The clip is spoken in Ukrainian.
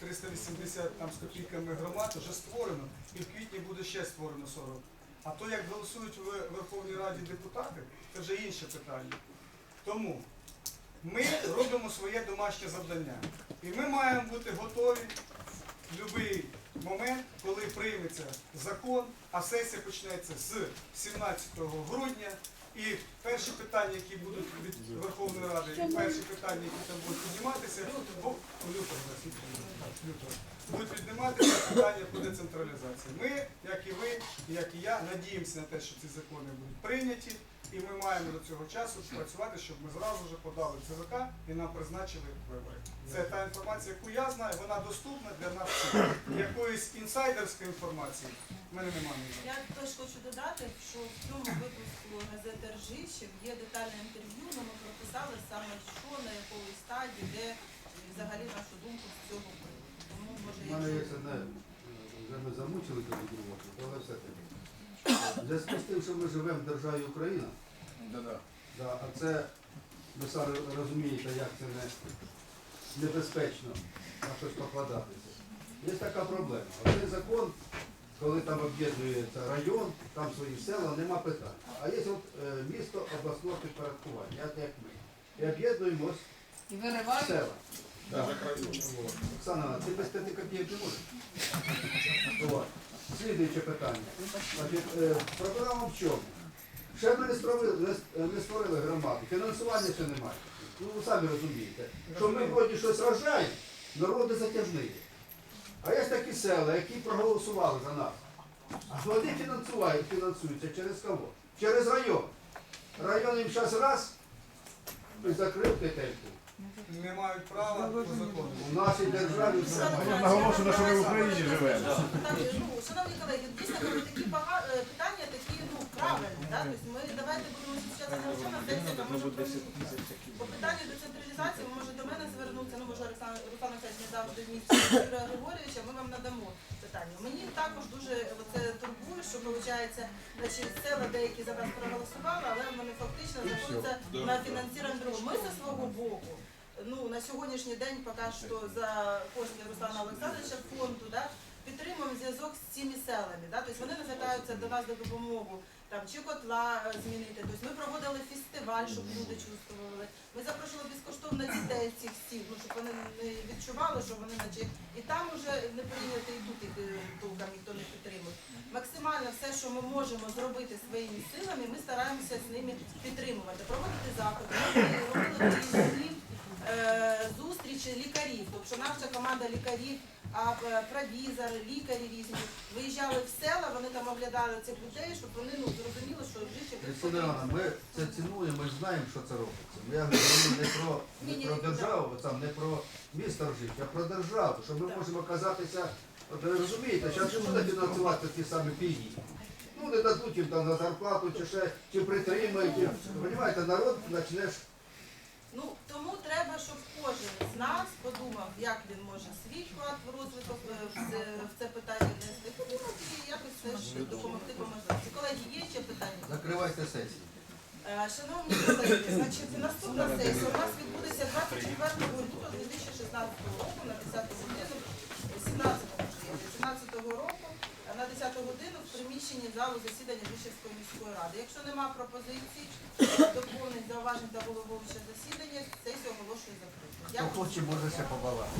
380 там, з копійками громад вже створено, і в квітні буде ще створено 40. А то, як голосують в Верховній Раді депутати, це вже інше питання. Тому ми робимо своє домашнє завдання. І ми маємо бути готові в будь-який момент, коли прийметься закон, а сесія почнеться з 17 грудня. І перші питання, які будуть від Верховної Ради, і перші питання, які там будуть підніматися, бо будуть підніматися питання по децентралізації. Ми, як і ви, як і я, надіємося на те, що ці закони будуть прийняті, і ми маємо до цього часу працювати, щоб ми зразу ж подали ЦВК і нам призначили вибори. Це та інформація, яку я знаю, вона доступна для нас всіх. Якоїсь інсайдерської інформації в мене немає. Я теж хочу додати, що в цьому випуску газети Ржищів є детальне інтерв'ю, але ми прописали саме що, на якої стадії, де і взагалі нашу думку з цього приводу. Тому може У мене є якщо одне, вже ми замучили тоді думати, але все-таки. В зв'язку з тим, що ми живемо в державі Україна, да, а це, ви самі розумієте, як це не, небезпечно на щось покладатися. Є така проблема. Оцей закон, коли там об'єднується район, там свої села, нема питань. А є от е, місто обласного підпорядкування, як, як ми. І об'єднуємось І виривають. села. Вот. Оксана, ти без п'яти копійок не можеш? Слідуюче питання. Значить, е, проблема в чому? Ще ми не створили, не, створили громаду, фінансування ще немає. Ну, ви самі розумієте, що ми вроді щось рожаємо, народи затяжні. А є такі села, які проголосували за нас. А вони фінансують, фінансуються через кого? Через район. Район їм зараз раз і закрив петельку. Не мають права по закону. У нашій державі Наголошено, Я що ми в Україні живемо. Ну, шановні колеги, дійсно такі е, питання ну. Да? Тобто ми давайте будемо зараз сесії, а по питанню децентралізації, ви може до мене звернутися, ну може Руслан Олексійович не завжди в місті Юрія Григорьовича, ми вам надамо питання. Мені також дуже це турбує, що виходить, значить, села деякі за вас проголосували, але вони фактично знаходяться на фінансуванні другого. Ми зі свого боку. Ну, на сьогоднішній день поки що за кошти Руслана Олександровича фонду, да, з цими. Да, тобто вони звертаються до нас до допомогу там, чи котла е, змінити. Тобто ми проводили фестиваль, щоб люди чувствували. Ми запрошували безкоштовно дітей цих сіл, ну, щоб вони не відчували, що вони наче і там вже не прийнято, і тут їх е, толком ніхто не підтримує. Максимально все, що ми можемо зробити своїми силами, ми стараємося з ними підтримувати, проводити заходи. Ми робили е, зустрічі лікарів, тобто наша команда лікарів, а е, провізори, лікарі різні виїжджали в села, вони там оглядали цих людей, щоб вони ну, зрозуміли, що життя ми це цінуємо, ми ж знаємо, що це робиться. Ну, Я говорю не про, не про державу, там, не про місто життя, а про державу, що ми можемо оказатися, ви розумієте, зараз не буде фінансувати ті самі пільги. Ну, не дадуть їм там на зарплату, чи ще, чи притримають. Розумієте, народ почнеш Ну тому треба, щоб кожен з нас подумав, як він може свій вклад в розвиток е, в це, це питання внести. Подумав і якось теж допомогти по можливості. Колеги, є ще питання? закривайте сесію. Е, Шановні колеги, значить, наступна сесія у нас відбудеться рішенні залу засідання Бішевської міської ради. Якщо нема пропозицій, доповнень зауважень та головуюче засідання, сесію оголошує закритою. Хто хоче, може ще побалати.